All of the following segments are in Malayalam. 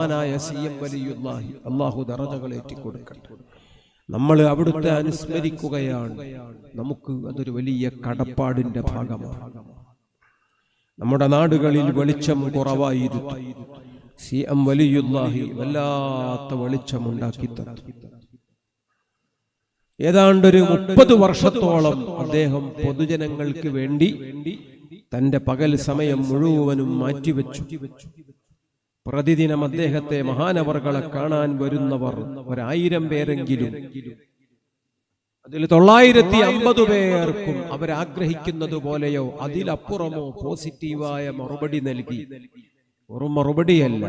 മഹാനായ സി എം വലിയുല്ലാഹി അള്ളാഹു ദറജകളേറ്റി ഏറ്റിക്കൊടുക്കട്ടെ. നമ്മൾ അവിടുത്തെ അനുസ്മരിക്കുകയാണ്. നമുക്ക് അതൊരു വലിയ കടപ്പാടിന്റെ ഭാഗമാണ്. നമ്മുടെ നാടുകളിൽ വെളിച്ചം കുറവായിരുന്നു. സി എം വലിയുല്ലാഹി വല്ലാത്ത വെളിച്ചമുണ്ടാക്കി തന്നു. ഏതാണ്ടൊരു മുപ്പത് വർഷത്തോളം അദ്ദേഹം പൊതുജനങ്ങൾക്ക് വേണ്ടി തന്റെ പകൽ സമയം മുഴുവനും മാറ്റിവെച്ചു. പ്രതിദിനം അദ്ദേഹത്തെ മഹാനവറുകളെ കാണാൻ വരുന്നവർ ഒരായിരം പേരെങ്കിലും. അതിൽ തൊള്ളായിരത്തി അമ്പത് പേർക്കും അവരാഗ്രഹിക്കുന്നത് പോലെയോ അതിലപ്പുറമോ പോസിറ്റീവായ മറുപടി നൽകി. വെറും മറുപടിയല്ല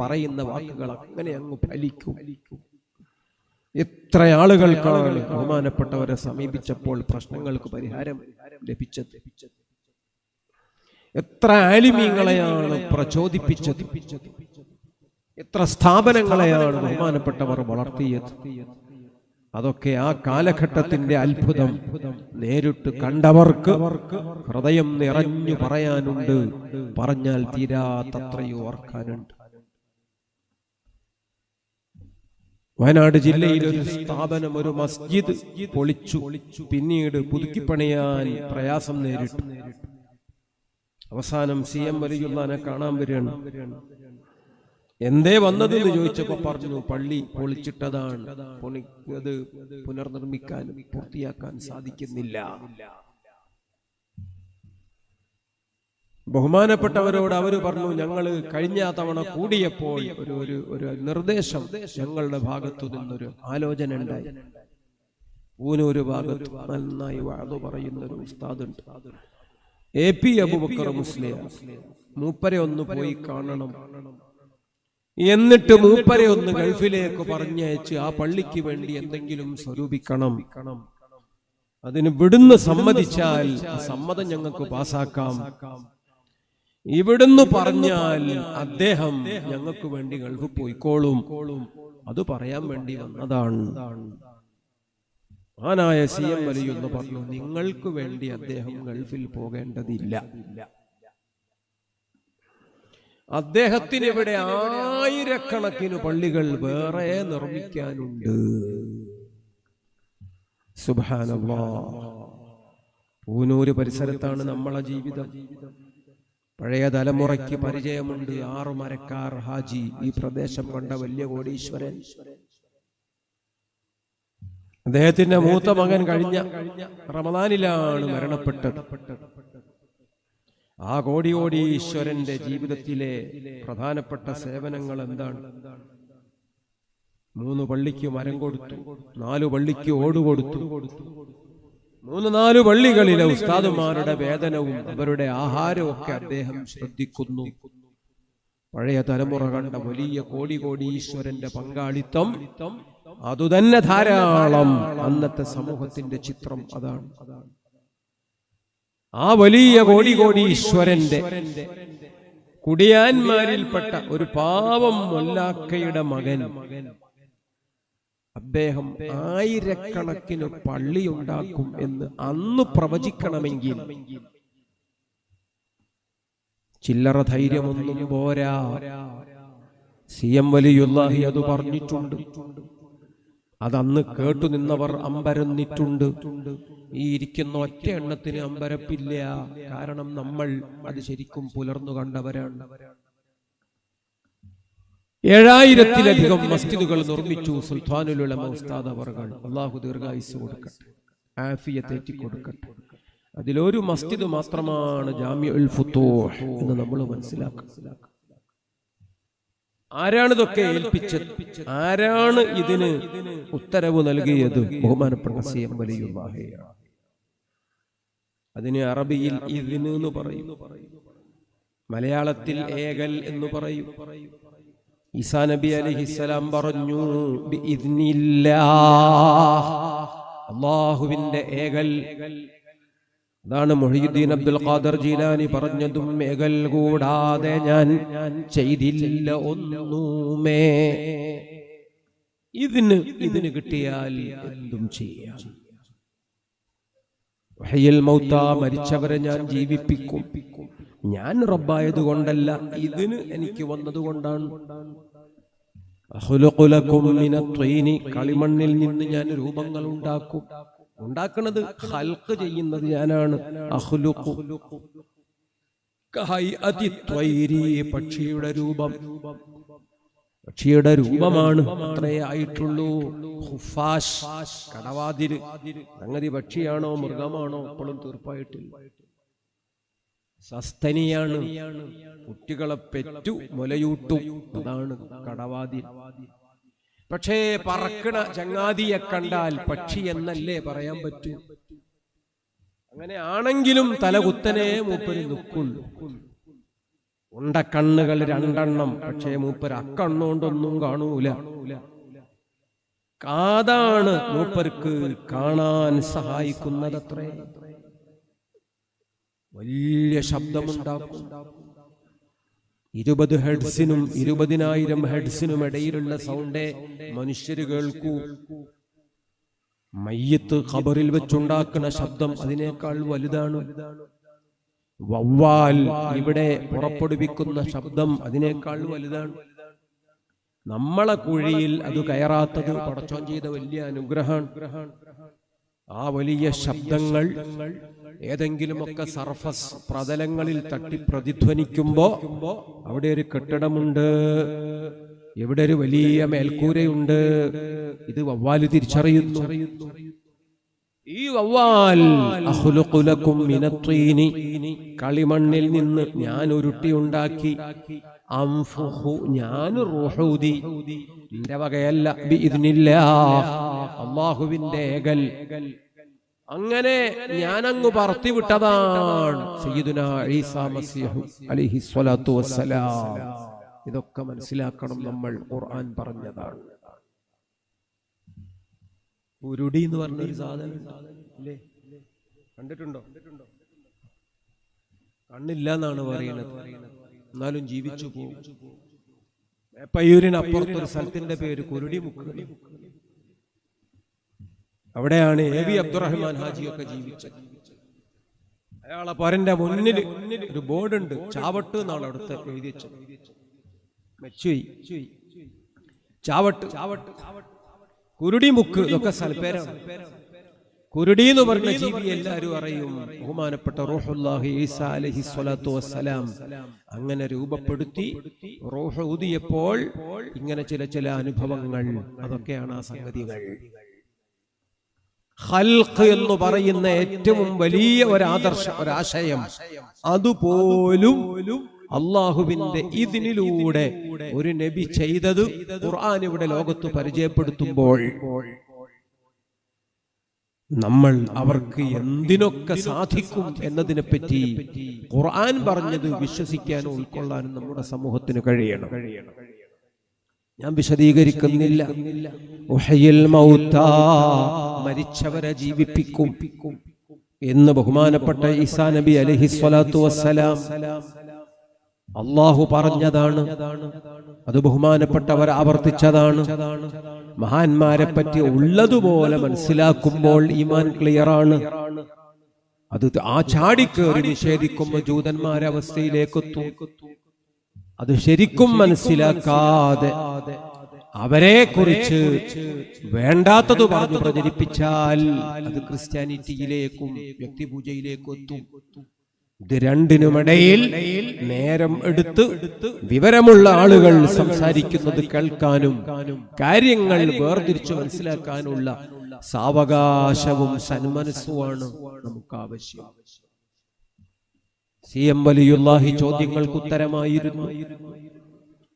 പറയുന്ന വാക്കുകൾ അങ്ങനെ അങ്ങ് ഫലിക്കും. എത്ര ആളുകൾക്കാണ് ബഹുമാനപ്പെട്ടവരെ സമീപിച്ചപ്പോൾ പ്രശ്നങ്ങൾക്ക് പരിഹാരം ലഭിച്ചത് ലഭിച്ചത്? എത്ര ആലിമീങ്ങളെയാണ് പ്രചോദിപ്പിച്ചത്? എത്ര സ്ഥാപനങ്ങളെയാണ് ബഹുമാനപ്പെട്ടവർ വളർത്തിയത്? അതൊക്കെ ആ കാലഘട്ടത്തിന്റെ അത്ഭുതം നേരിട്ട് കണ്ടവർക്ക് ഹൃദയം നിറഞ്ഞു പറയാനുണ്ട്. പറഞ്ഞാൽ തീരാത്തത്രയോ ഓർക്കാനുണ്ട്. വയനാട് ജില്ലയിൽ ഒരു സ്ഥാപനം ഒരു മസ്ജിദ് പൊളിച്ചു. പിന്നീട് പുതുക്കിപ്പണിയാൻ പ്രയാസം നേരിട്ടു. അവസാനം സി എം വലിയുള്ളനെ കാണാൻ വരികയാണ്. എന്തേ വന്നതെന്ന് ചോദിച്ചപ്പോ പറഞ്ഞു പള്ളി പൊളിച്ചിട്ടതാണ്. പൊളി അത് പുനർനിർമ്മിക്കാൻ പൂർത്തിയാക്കാൻ സാധിക്കുന്നില്ല. ബഹുമാനപ്പെട്ടവരോട് അവർ പറഞ്ഞു ഞങ്ങൾ കഴിഞ്ഞ തവണ കൂടിയപ്പോൾ ഒരു ഒരു ഒരു നിർദ്ദേശം ഞങ്ങളുടെ ഭാഗത്തു നിന്നൊരു ആലോചന ഉണ്ടായി. ഊനൂര് ഭാഗത്ത് നന്നായി വാതു പറയുന്ന ഒരു ഉസ്താദുണ്ട്. എ പി അബുബക്കർ മുസ്ലിം മൂപ്പരെ ഒന്ന് പോയി കാണണം. എന്നിട്ട് മൂപ്പരെ ഒന്ന് ഗൾഫിലേക്ക് പറഞ്ഞയച്ച് ആ പള്ളിക്ക് വേണ്ടി എന്തെങ്കിലും സ്വരൂപിക്കണം. അതിന് വിടുന്ന് സമ്മതിച്ചാൽ സമ്മതം ഞങ്ങൾക്ക് പാസാക്കാം. ഇവിടുന്ന് പറഞ്ഞാൽ അദ്ദേഹം ഞങ്ങൾക്ക് വേണ്ടി ഗൾഫ് പോയിക്കോളും. അത് പറയാൻ വേണ്ടി വന്നതാണ്. ആനായ സി എം വലിയൊന്ന് പറഞ്ഞു നിങ്ങൾക്ക് വേണ്ടി അദ്ദേഹം ഗൾഫിൽ പോകേണ്ടതില്ല. അദ്ദേഹത്തിന് ഇവിടെ ആയിരക്കണക്കിന് പള്ളികൾ വേറെ നിർമ്മിക്കാനുണ്ട്. പൂനൂര് പരിസരത്താണ് നമ്മളെ ജീവിതം. പഴയ തലമുറയ്ക്ക് പരിചയമുണ്ട് ആറു മരക്കാർ ഹാജി. ഈ പ്രദേശം കണ്ട വലിയ കോടീശ്വരൻ. അദ്ദേഹത്തിന്റെ മൂത്ത മകൻ കഴിഞ്ഞ റമദാനിലാണ് മരണപ്പെട്ടത്. ആ കോടി കോടി ഈശ്വരന്റെ ജീവിതത്തിലെ പ്രധാനപ്പെട്ട സേവനങ്ങൾ എന്താണ്? മൂന്ന് പള്ളിക്ക് മരം കൊടുത്തു. നാലു പള്ളിക്ക് ഓട് കൊടുത്തു. മൂന്ന് നാല് പള്ളികളിലെ ഉസ്താദുമാരുടെ വേതനവും അവരുടെ ആഹാരവും ഒക്കെ അദ്ദേഹം ശ്രദ്ധിക്കുന്നു. പഴയ തലമുറ കണ്ട വലിയ കോടി കോടി ഈശ്വരന്റെ പങ്കാളിത്തം അതുതന്നെ ധാരാളം. അന്നത്തെ സമൂഹത്തിന്റെ ചിത്രം അതാണ്. ആ വലിയ കോടി കോടി ഈശ്വരന്റെ കുടിയാന്മാരിൽപ്പെട്ട ഒരു പാവം മൊല്ലാക്കയുടെ മകൻ. അദ്ദേഹം ആയിരക്കണക്കിന് പള്ളി ഉണ്ടാക്കും എന്ന് അന്ന് പ്രവചിക്കണമെങ്കിൽ ചില്ലറ ധൈര്യമൊന്നും പോരാ. സി എം വലിയുല്ലാഹി അത് പറഞ്ഞിട്ടുണ്ട്. അതന്ന് കേട്ടു നിന്നവർ അമ്പരന്നിട്ടുണ്ട്. ഈ ഇരിക്കുന്ന ഒറ്റ എണ്ണത്തിന് അമ്പരപ്പില്ല. കാരണം നമ്മൾ അത് ശരിക്കും പുലർന്നു കണ്ടവരാണ്. ഏഴായിരത്തിലധികം മസ്ജിദുകൾ നിർമ്മിച്ചു സുൽത്താനുലുള്ള ഉസ്താദ് അവർകൾ. അള്ളാഹു ദീർഘായുസ് കൊടുക്കട്ടെ. ആഫിയത്തേറ്റി കൊടുക്കട്ടെ അതിലൊരു മസ്ജിദ് മാത്രമാണ് ജാമ്യുൽ ഫുത്തോ എന്ന് നമ്മൾ മനസ്സിലാക്കുക ആരാണ് ഇതൊക്കെ ഏൽപ്പിച്ചത്? ആരാണ് ഇതിന് ഉത്തരവ് നൽകിയത്? ബഹുമാനപ്പെട്ട സി എം വലിയുള്ളാഹയാണ്. അതിന് അറബിയിൽ ഇതിന് എന്ന് പറയും. മലയാളത്തിൽ ഏകൽ എന്ന് പറയും. ഈസാ നബി അലിഹിസ്സലാം പറഞ്ഞു അള്ളാഹുവിന്റെ ഏകൽ അതാണ് മൊഹീദ്ദീൻ അബ്ദുൽ ഖാദർ ജീലാനി പറഞ്ഞതും മേഗൽ കൂടാതെ ഞാൻ ചെയ്തില്ല ഒന്നുമേ. ഇതിന് ഇതിന് കിട്ടിയാൽ എന്തും ചെയ്യാം. വഹയിൽ മൗത്ത മരിച്ചവരെ ഞാൻ ജീവിപ്പിക്കും. ഞാൻ റബ്ബായത് കൊണ്ടല്ല ഇതിന് എനിക്ക് വന്നത് കൊണ്ടാണ് കളിമണ്ണിൽ നിന്ന് ഞാൻ രൂപങ്ങൾ ഉണ്ടാക്കും. ഉണ്ടാക്കുന്നത് ഹൽക്ക് ചെയ്യുന്നത് ഞാനാണ്. പക്ഷിയുടെ രൂപം. പക്ഷിയുടെ രൂപമാണ് അത്രേ ആയിട്ടുള്ളൂ. ഹുഫാഷ് കടവാതിര്. പക്ഷിയാണോ മൃഗമാണോ അപ്പോഴും തീർപ്പായിട്ടില്ല. സസ്തനിയാണ്. കുട്ടികളെ പെറ്റു മുലയൂട്ടും. അതാണ് കടവാതിൽ പക്ഷേ പറക്കണ ചങ്ങാതിയെ കണ്ടാൽ പക്ഷി എന്നല്ലേ പറയാൻ പറ്റൂ? അങ്ങനെ ആണെങ്കിലും തലകുത്തനെ മൂപ്പര് ഉണ്ട കണ്ണുകൾ രണ്ടെണ്ണം പക്ഷേ മൂപ്പര് അക്കണ്ണോണ്ടൊന്നും കാണൂല. കാതാണ് മൂപ്പർക്ക് കാണാൻ സഹായിക്കുന്നതത്രേ. വലിയ ശബ്ദമുണ്ടാക്കും. ഇരുപത് ഹെഡ്സിനും ഇരുപതിനായിരം ഹെഡ്സിനും ഇടയിലുള്ള സൗണ്ടേ മനുഷ്യര് കേൾക്കൂ. മയ്യത്ത് ഖബറിൽ വെച്ചുണ്ടാക്കുന്ന ശബ്ദം അതിനേക്കാൾ വലുതാണ്. വവ്വാൽ ഇവിടെ പുറപ്പെടുവിക്കുന്ന ശബ്ദം അതിനേക്കാൾ വലുതാണ്. നമ്മളെ കുഴിയിൽ അത് കയറാത്തത് പടച്ചോൻ ചെയ്ത വലിയ അനുഗ്രഹമാണ്. ആ വലിയ ശബ്ദങ്ങൾ ഏതെങ്കിലുമൊക്കെ സർഫസ് പ്രതലങ്ങളിൽ തട്ടി പ്രതിധ്വനിക്കുമ്പോ അവിടെ ഒരു കെട്ടിടമുണ്ട്. ഇവിടെ ഒരു വലിയ മേൽക്കൂരയുണ്ട്. ഇത് വവ്വാൽ തിരിച്ചറിയുന്നു. ഈ വവ്വാൽ കളിമണ്ണിൽ നിന്ന് ഞാൻ ഉരുട്ടിയുണ്ടാക്കി അംഫുഹു ഞാൻ നിന്റെ വകയല്ല ഇതിനില്ല അള്ളാഹുവിന്റെ ഏകൽ. അങ്ങനെ ഞാനങ്ങ് പറത്തി വിട്ടതാണ് സയ്യിദുന ഈസാ മസീഹു അലൈഹി വസ്സലാം. ഇതൊക്കെ മനസ്സിലാക്കണം നമ്മൾ ഖുർആൻ പറഞ്ഞതാണ്. ഉരുടി എന്ന് പറഞ്ഞ ഒരു സാധനം കണ്ടിട്ടുണ്ടോ? കണ്ണില്ല എന്നാണ് പറയുന്നത്. എന്നാലും ജീവിച്ചു പോകും പയ്യൂരിനപ്പുറത്തൊരു സ്ഥലത്തിന്റെ പേര് കുരുടി മുക്ക് അവിടെയാണ് എ വി അബ്ദുറഹ്മാൻ ഹാജിയൊക്കെ ജീവിച്ചത്. അയാളെ പരന്റെ മുന്നിൽ ഒരു ബോർഡ് ഉണ്ട് ചാവട്ട് എന്നാണ് അവിടുത്തെ എഴുതി വെച്ചത്. മെച്ചുയി ചാവട്ട്. ചാവട്ട്. കുരുടി മുക്ക് ഇതൊക്കെ സൽപേരം കുരുടി എന്ന് പറഞ്ഞ ജീവി എല്ലാവരും അറിയും. ബഹുമാനപ്പെട്ട റൂഹുല്ലാഹി ഈസാ അലൈഹി സ്വലാത്തു വസ്സലാം. അങ്ങനെ രൂപപ്പെടുത്തി റോഹ ഊതിയപ്പോൾ ഇങ്ങനെ ചില ചില അനുഭവങ്ങൾ. അതൊക്കെയാണ് ആ സംഗതികൾ. ഹൽഖ് എന്ന് പറയുന്ന ഏറ്റവും വലിയ ഒരാദർശം ഒരാശയം. അതുപോലും അള്ളാഹുവിന്റെ ഇതിനിലൂടെ ഒരു നബി ചെയ്തത് ഖുർആൻ ഇവിടെ ലോകത്ത് പരിചയപ്പെടുത്തുമ്പോൾ. നമ്മൾ അവർക്ക് എന്തിനൊക്കെ സാധിക്കും എന്നതിനെ പറ്റി ഖുർആൻ പറഞ്ഞത് വിശ്വസിക്കാനും ഉൾക്കൊള്ളാനും നമ്മുടെ സമൂഹത്തിന് കഴിയണം കഴിയണം. ഞാൻ വിശദീകരിക്കുന്നില്ല. മരിച്ചവരെ ജീവിപ്പിക്കും എന്ന് ബഹുമാനപ്പെട്ട ഈസാ നബി അലഹി സ്വലാത്തു വസ്സലാം അള്ളാഹു പറഞ്ഞതാണ്. അത് ബഹുമാനപ്പെട്ടവർ ആവർത്തിച്ചതാണ്. മഹാന്മാരെ പറ്റി ഉള്ളതുപോലെ മനസ്സിലാക്കുമ്പോൾ ഈമാൻ ക്ലിയർ ആണ്. അത് ആ ചാടിക്കേറി നിഷേധിക്കുമ്പോൾ ജൂതന്മാരെ അവസ്ഥയിലേക്കെത്തും. അത് ശരിക്കും മനസ്സിലാക്കാതെ അവരെ കുറിച്ച് വേണ്ടാത്തത് പറഞ്ഞു പ്രചരിപ്പിച്ചാൽ അത് ക്രിസ്ത്യാനിറ്റിയിലേക്കും വ്യക്തിപൂജയിലേക്കും എത്തും. ഇത് രണ്ടിനുമിടയിൽ നേരം എടുത്ത് വിവരമുള്ള ആളുകൾ സംസാരിക്കുന്നത് കേൾക്കാനും കാര്യങ്ങൾ വേർതിരിച്ചു മനസ്സിലാക്കാനുള്ള സാവകാശവും സന്മനസ്സുമാണ് നമുക്ക് ആവശ്യം. സി എം വലിയുല്ലാഹി ചോദ്യങ്ങൾക്ക് ഉത്തരമായിരുന്നു.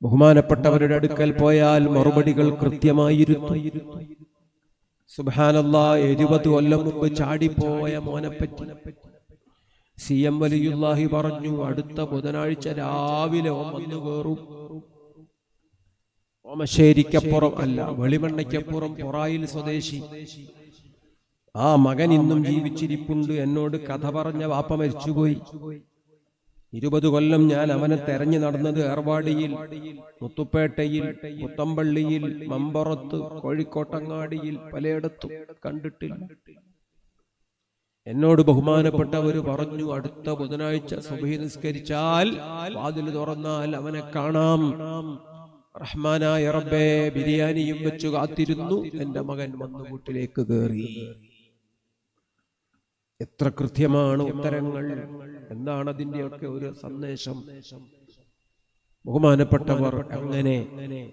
ബഹുമാനപ്പെട്ടവരുടെ അടുക്കൽ പോയാൽ മറുപടികൾ കൃത്യമായിരുന്നു. സുബാനല്ലാ എഴുപത് കൊല്ലം മുമ്പ് ചാടിപ്പോയ മോനെപ്പറ്റി. സി എം വലിയുല്ലാഹി പറഞ്ഞു അടുത്ത ബുധനാഴ്ച രാവിലെ ഓൻ വന്നു കയറും ഓമശ്ശേരിക്കപ്പുറം അല്ല വെളിമണ്ണയ്ക്കപ്പുറം പൊറായിൽ സ്വദേശി. ആ മകൻ ഇന്നും ജീവിച്ചിരിപ്പുണ്ട് എന്നോട് കഥ പറഞ്ഞ വാപ്പ മരിച്ചുപോയി. ഇരുപത് കൊല്ലം ഞാൻ അവനെ തെരഞ്ഞു നടന്നത് ഏർവാടിയിൽ മുത്തുപ്പേട്ടയിൽ മുത്തമ്പള്ളിയിൽ മമ്പറത്ത് കോഴിക്കോട്ടങ്ങാടിയിൽ പലയിടത്തും കണ്ടിട്ടില്ല. എന്നോട് ബഹുമാനപ്പെട്ടവർ പറഞ്ഞു അടുത്ത ബുധനാഴ്ച സുബഹി നിസ്കരിച്ചാൽ വാതിൽ തുറന്നാൽ അവനെ കാണാം. റഹ്മാനായ റബ്ബേ ബിരിയാണിയും വെച്ചു കാത്തിരുന്നു. എന്റെ മകൻ വന്ന് വീട്ടിലേക്ക് കയറി എത്ര കൃത്യമാണ് ഉത്തരങ്ങൾ. എന്താണ് അതിന്റെയൊക്കെ ഒരു സന്ദേശം? ബഹുമാനപ്പെട്ടവർ അങ്ങനെ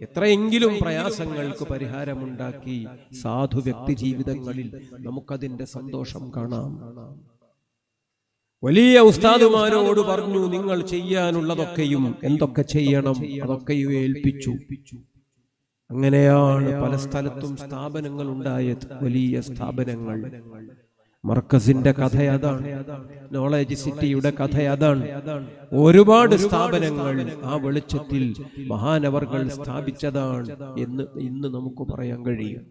എത്രയെങ്കിലും പ്രയാസങ്ങൾക്ക് പരിഹാരമുണ്ടാക്കി സാധു വ്യക്തി ജീവിതങ്ങളിൽ നമുക്കതിന്റെ സന്തോഷം കാണാം. വലിയ ഉസ്താദുമാരോട് പറഞ്ഞു നിങ്ങൾ ചെയ്യാനുള്ളതൊക്കെയും എന്തൊക്കെ ചെയ്യണം അതൊക്കെയും ഏൽപ്പിച്ചു. അങ്ങനെയാണ് പല സ്ഥലത്തും സ്ഥാപനങ്ങൾ ഉണ്ടായത് വലിയ സ്ഥാപനങ്ങൾ. മർക്കസിന്റെ കഥ അതാണ്. നോളജ് സിറ്റിയുടെ കഥ അതാണ്. ഒരുപാട് സ്ഥാപനങ്ങൾ ആ വെളിച്ചത്തിൽ മഹാനവർകൾ സ്ഥാപിച്ചതാണ് എന്ന് ഇന്ന് നമുക്ക് പറയാൻ കഴിയും.